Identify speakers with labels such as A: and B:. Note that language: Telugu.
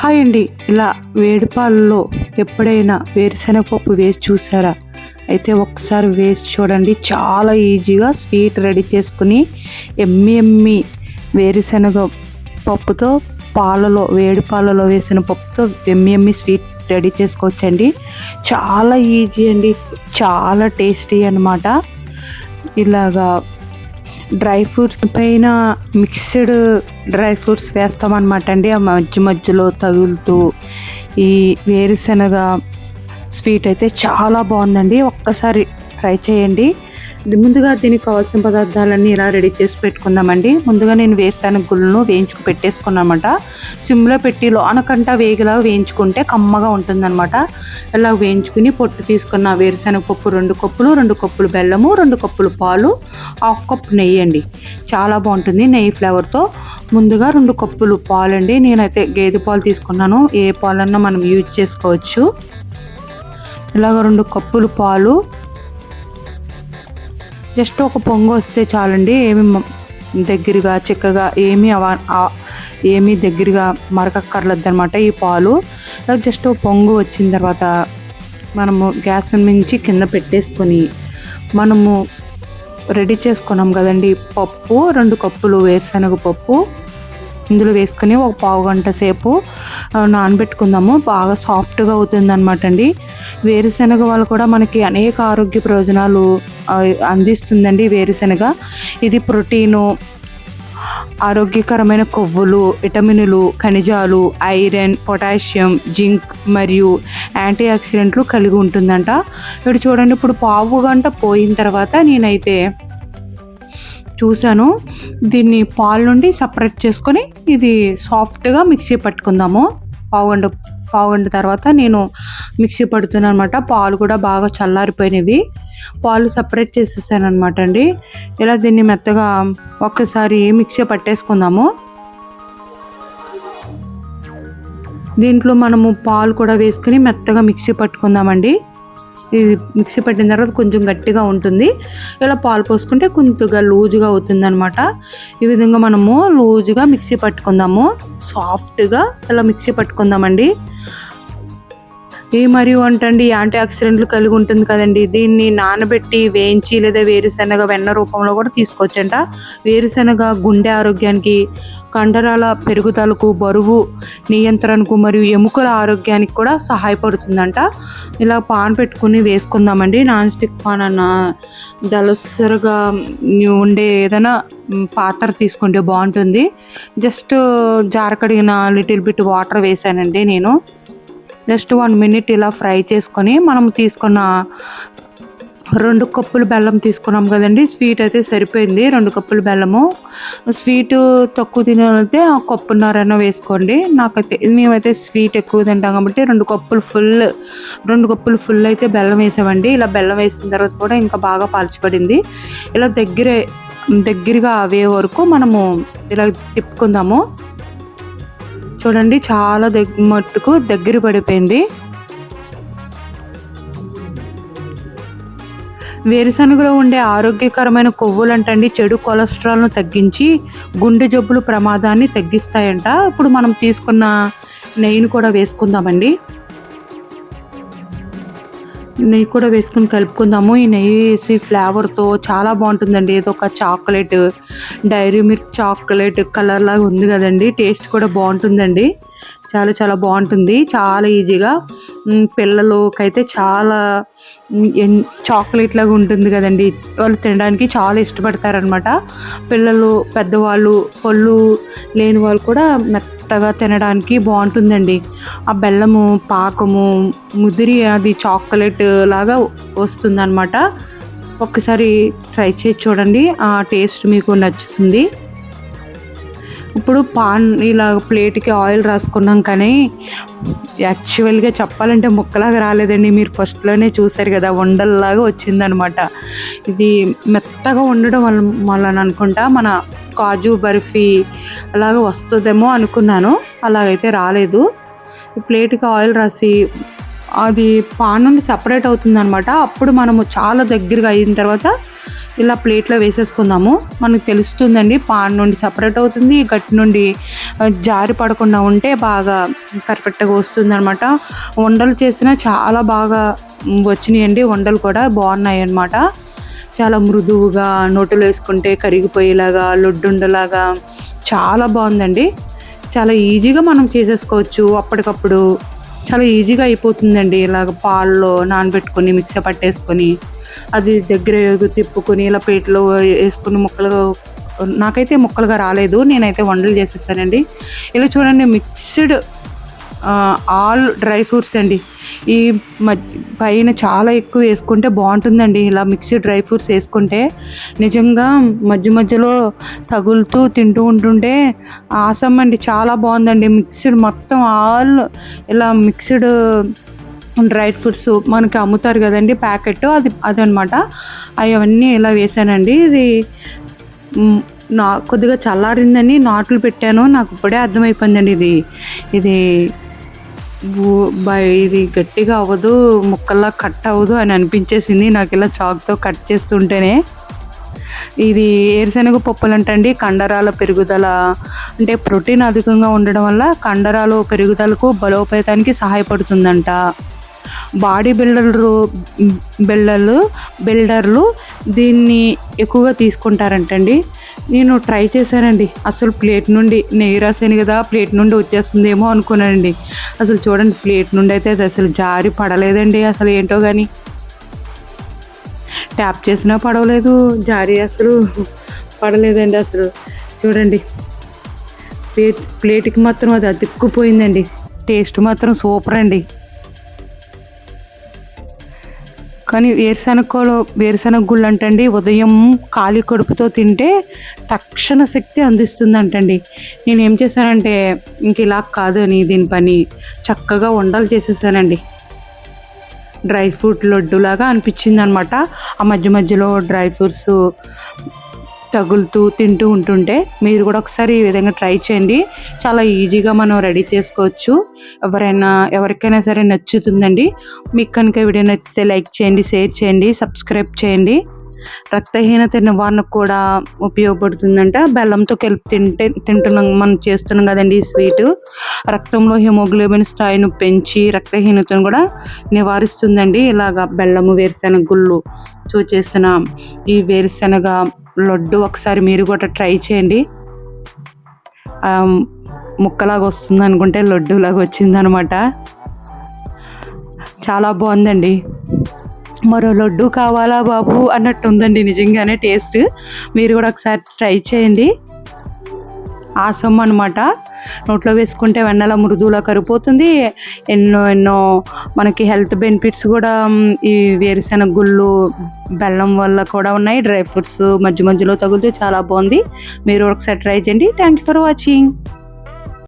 A: హాయ్ అండి ఇలా వేడిపాలలో ఎప్పుడైనా వేరుశనగ పప్పు వేసి చూసారా? అయితే ఒకసారి వేసి చూడండి. చాలా ఈజీగా స్వీట్ రెడీ చేసుకుని ఎమ్మి ఎమ్మి వేరుశనగ పప్పుతో పాలలో వేడి పాలలో వేసిన పప్పుతో ఎమ్మి ఎమ్మి స్వీట్ రెడీ చేసుకోవచ్చండి. చాలా ఈజీ అండి. చాలా టేస్టీ అన్నమాట. ఇలాగా డ్రై ఫ్రూట్స్ పైన మిక్స్డ్ డ్రై ఫ్రూట్స్ వేస్తామన్నమాట అండి. ఆ మధ్య మధ్యలో తగులుతూ ఈ వేరుశనగ స్వీట్ అయితే చాలా బాగుందండి. ఒక్కసారి ట్రై చేయండి. ముందుగా దీనికి కావాల్సిన పదార్థాలన్నీ ఇలా రెడీ చేసి పెట్టుకుందామండి? ముందుగా నేను వేరుశనగ గుళ్ళను వేయించుకు పెట్టేసుకున్నామట సిమ్లో పెట్టి లోనకంట వేగిలా వేయించుకుంటే కమ్మగా ఉంటుందన్నమాట. ఇలా వేయించుకుని పొట్టు తీసుకున్న వేరుశనగ పప్పు రెండు కప్పులు రెండు కప్పులు బెల్లము రెండు కప్పులు పాలు హాఫ్ కప్ నెయ్యి అండి. చాలా బాగుంటుంది నెయ్యి ఫ్లేవర్తో. ముందుగా రెండు కప్పులు పాలు అండి నేనైతే గేదె పాలు తీసుకున్నాను. ఏ పాలన్నా మనం యూజ్ చేసుకోవచ్చు. ఇలాగ రెండు కప్పులు పాలు జస్ట్ ఒక పొంగు వస్తే చాలండి ఏమి దగ్గరగా చిక్కగా ఏమీ అవ ఏమీ దగ్గరగా మరకక్కర్లేదు అనమాట ఈ పాలు. జస్ట్ ఓ పొంగు వచ్చిన తర్వాత మనము గ్యాస్ మించి కింద పెట్టేసుకొని మనము రెడీ చేసుకున్నాం కదండి పప్పు రెండు కప్పులు వేరుశనగ పప్పు ఇందులో వేసుకొని ఒక పావు గంట సేపు నానబెట్టుకుందాము. బాగా సాఫ్ట్గా అవుతుంది అనమాట అండి. వేరుశెనగ వల్ల కూడా మనకి అనేక ఆరోగ్య ప్రయోజనాలు అందిస్తుందండి వేరుశెనగ. ఇది ప్రోటీను ఆరోగ్యకరమైన కొవ్వులు విటమినులు ఖనిజాలు ఐరన్ పొటాషియం జింక్ మరియు యాంటీ ఆక్సిడెంట్లు కలిగి ఉంటుందంట. ఇప్పుడు చూడండి ఇప్పుడు పావు గంట పోయిన తర్వాత నేనైతే చూశాను. దీన్ని పాలు నుండి సపరేట్ చేసుకొని ఇది సాఫ్ట్గా మిక్సీ పట్టుకుందాము. పావుగంట పావుగంట తర్వాత నేను మిక్సీ పడుతున్నాను అనమాట పాలు కూడా బాగా చల్లారిపోయినవి. పాలు సపరేట్ చేసేసాను అనమాట అండి. ఇలా దీన్ని మెత్తగా ఒక్కసారి మిక్సీ పట్టేసుకుందాము. దీంట్లో మనము పాలు కూడా వేసుకుని మెత్తగా మిక్సీ పట్టుకుందామండి. ఇది మిక్సీ పట్టిన తర్వాత కొంచెం గట్టిగా ఉంటుంది. ఇలా పాలు పోసుకుంటే కొంతగా లూజుగా అవుతుంది అనమాట ఈ విధంగా మనము లూజుగా మిక్సీ పట్టుకుందాము. సాఫ్ట్గా ఇలా మిక్సీ పట్టుకుందామండి. ఈ మరియు అంటండి యాంటీ ఆక్సిడెంట్లు కలిగి ఉంటుంది కదండి. దీన్ని నానబెట్టి వేయించి లేదా వేరుశెనగ వెన్న రూపంలో కూడా తీసుకోవచ్చంట. వేరుశెనగ గుండె ఆరోగ్యానికి కండరాల పెరుగుదలకు బరువు నియంత్రణకు మరియు ఎముకల ఆరోగ్యానికి కూడా సహాయపడుతుందంట. ఇలా పాన్ పెట్టుకుని వేసుకుందామండి. నాన్ స్టిక్ పాన్ అన్న దళసరగా ఉండే ఏదైనా పాత్ర తీసుకుంటే బాగుంటుంది. జస్ట్ జారకడిగిన లిటిల్ బిట్ వాటర్ వేసానండి నేను. జస్ట్ వన్ మినిట్ ఇలా ఫ్రై చేసుకొని మనం తీసుకున్న రెండు కప్పులు బెల్లం తీసుకున్నాం కదండి. స్వీట్ అయితే సరిపోయింది. రెండు కప్పులు బెల్లము. స్వీట్ తక్కువ తినాలంటే ఆ కప్పున్నరైనా వేసుకోండి. నాకైతే మేమైతే స్వీట్ ఎక్కువ తింటాం కాబట్టి రెండు కప్పులు ఫుల్ రెండు కప్పులు ఫుల్ అయితే బెల్లం వేసామండి. ఇలా బెల్లం వేసిన తర్వాత కూడా ఇంకా బాగా పాల్చిపడింది ఇలా దగ్గరే దగ్గరగా అవే వరకు మనము ఇలా తిప్పుకుందాము. చూడండి చాలా దగ్గ మట్టుకు దగ్గర పడిపోయింది. వేరుశనగలో ఉండే ఆరోగ్యకరమైన కొవ్వులు అంటండి చెడు కొలెస్ట్రాల్ను తగ్గించి గుండె జబ్బులు ప్రమాదాన్ని తగ్గిస్తాయంట. ఇప్పుడు మనం తీసుకున్న నెయ్యిని కూడా వేసుకుందామండి. నెయ్యి కూడా వేసుకుని కలుపుకుందాము. ఈ నెయ్యి వేసి ఫ్లేవర్తో చాలా బాగుంటుందండి. ఏదో ఒక chocolate dairy milk chocolate colour లాగా ఉంది కదండి. టేస్ట్ కూడా బాగుంటుందండి. చాలా చాలా బాగుంటుంది. చాలా ఈజీగా. పిల్లలకైతే చాలా ఎన్ చాక్లెట్ లాగా ఉంటుంది కదండి. వాళ్ళు తినడానికి చాలా ఇష్టపడతారనమాట. పిల్లలు పెద్దవాళ్ళు పళ్ళు లేని వాళ్ళు కూడా మెత్తగా తినడానికి బాగుంటుందండి. ఆ బెల్లము పాకము ముదిరి అది చాక్లెట్ లాగా వస్తుందన్నమాట ఒక్కసారి ట్రై చేసి చూడండి. ఆ టేస్ట్ మీకు నచ్చుతుంది. ఇప్పుడు పాన్ ఇలా ప్లేట్కి ఆయిల్ రాసుకున్నాం కానీ యాక్చువల్గా చెప్పాలంటే ముక్కలాగా రాలేదండి. మీరు ఫస్ట్లోనే చూసారు కదా ఉండల్లాగా వచ్చిందనమాట. ఇది మెత్తగా ఉండడం వల్ల వలన అనుకుంటా మన కాజు బర్ఫీ అలాగ వస్తుందేమో అనుకున్నాను. అలాగైతే రాలేదు. ప్లేట్కి ఆయిల్ రాసి అది పాన్ నుండి సపరేట్ అవుతుంది అనమాట అప్పుడు మనము చాలా దగ్గరగా అయిన తర్వాత ఇలా ప్లేట్లో వేసేసుకుందాము. మనకు తెలుస్తుందండి పాన్ నుండి సపరేట్ అవుతుంది గట్టి నుండి జారి పడకుండా ఉంటే బాగా పర్ఫెక్ట్గా వస్తుంది అనమాట వండలు చేసినా చాలా బాగా వచ్చినాయండి వండలు కూడా బాగున్నాయి అన్నమాట చాలా మృదువుగా నోటిలో వేసుకుంటే కరిగిపోయేలాగా లొడ్డుండలాగా చాలా బాగుందండి. చాలా ఈజీగా మనం చేసేసుకోవచ్చు అప్పటికప్పుడు. చాలా ఈజీగా అయిపోతుందండి ఇలాగ పాల్లో నానబెట్టుకొని మిక్సీ పట్టేసుకొని. అది దగ్గర తిప్పుకొని ఇలా పేటలో వేసుకుని ముక్కలు నాకైతే ముక్కలుగా రాలేదు నేనైతే వంటలు చేసేసానండి. ఇలా చూడండి మిక్స్డ్ ఆల్ డ్రై ఫ్రూట్స్ అండి. ఈ పైన చాలా ఎక్కువ వేసుకుంటే బాగుంటుందండి. ఇలా మిక్స్డ్ డ్రై ఫ్రూట్స్ వేసుకుంటే నిజంగా మధ్య మధ్యలో తగులుతూ తింటూ ఉంటుంటే ఆసం అండి చాలా బాగుందండి. మిక్స్డ్ మొత్తం ఆల్ ఇలా మిక్స్డ్ డ్రై ఫ్రూట్స్ మనకి అమ్ముతారు కదండి ప్యాకెట్ అది అదనమాట. అవన్నీ ఇలా వేసానండి. ఇది నా కొద్దిగా చల్లారిందని నాట్లు పెట్టాను. నాకు ఇప్పుడే అర్థమైపోయిందండి ఇది. ఇది ఇది గట్టిగా అవ్వదు ముక్కల్లా కట్ అవ్వదు అని అనిపించేసింది. నాకు ఇలా చాక్తో కట్ చేస్తుంటేనే. ఇది ఏరుశనగ పప్పులు అంటండి కండరాల పెరుగుదల అంటే ప్రోటీన్ అధికంగా ఉండడం వల్ల కండరాలు పెరుగుదలకు బలోపేతానికి సహాయపడుతుందంట. బాడీ బిల్డర్లు బిల్డర్లు బిల్డర్లు దీన్ని ఎక్కువగా తీసుకుంటారంటండి. నేను ట్రై చేశానండి. అసలు ప్లేట్ నుండి నెయ్యి రాసాను కదా ప్లేట్ నుండి వచ్చేస్తుందేమో అనుకున్నానండి. అసలు చూడండి ప్లేట్ నుండి అయితే అది అసలు జారి పడలేదండి. అసలు ఏంటో కానీ ట్యాప్ చేసినా పడవలేదు జారి అసలు పడలేదండి అసలు. చూడండి ప్లేట్ ప్లేట్కి మాత్రం అది అతుక్కుపోయిందండి. టేస్ట్ మాత్రం సూపర్ అండి. కానీ వేరుశనగలో వేరుశనగ గుళ్ళు అంటండి ఉదయం ఖాళీ కడుపుతో తింటే తక్షణ శక్తి అందిస్తుందంటండి. నేను ఏం చేశానంటే ఇంక ఇలా కాదు అని దీని పని చక్కగా వండలు చేసేసానండి. డ్రై ఫ్రూట్ లడ్డులాగా అనిపించింది అనమాట ఆ మధ్య మధ్యలో డ్రై ఫ్రూట్స్ తగులుతూ తింటూ ఉంటుంటే మీరు కూడా ఒకసారి ఈ విధంగా ట్రై చేయండి. చాలా ఈజీగా మనం రెడీ చేసుకోవచ్చు. ఎవరైనా ఎవరికైనా సరే నచ్చుతుందండి. మీకు కనుక వీడియో నచ్చితే లైక్ చేయండి షేర్ చేయండి సబ్స్క్రైబ్ చేయండి. రక్తహీనత నివారణకు కూడా ఉపయోగపడుతుందంట. బెల్లంతో కలిపి తింటే తింటున్నాం మనం చేస్తున్నాం కదండి ఈ స్వీట్. రక్తంలో హిమోగ్లోబిన్ స్థాయిని పెంచి రక్తహీనతను కూడా నివారిస్తుందండి. ఇలాగా బెల్లము వేరుశెనగ గుళ్ళు చూచేసిన ఈ వేరుశెనగ లడ్డు ఒకసారి మీరు కూడా ట్రై చేయండి. ముక్కలాగా వస్తుంది అనుకుంటే లడ్డూలాగా వచ్చిందనమాట. చాలా బాగుందండి. మరో లడ్డు కావాలా బాబు అన్నట్టు ఉందండి నిజంగానే టేస్ట్. మీరు కూడా ఒకసారి ట్రై చేయండి. ఆసం అనమాట నోట్లో వేసుకుంటే వెన్నెల మృదువులా కరిపోతుంది ఎన్నో ఎన్నో మనకి హెల్త్ బెనిఫిట్స్ కూడా ఈ వేరుశెనగ గుళ్ళు బెల్లం వల్ల కూడా ఉన్నాయి. డ్రై ఫ్రూట్స్ మధ్య మధ్యలో తగులుతూ చాలా బాగుంది. మీరు ఒకసారి ట్రై చేయండి. Thank you for watching.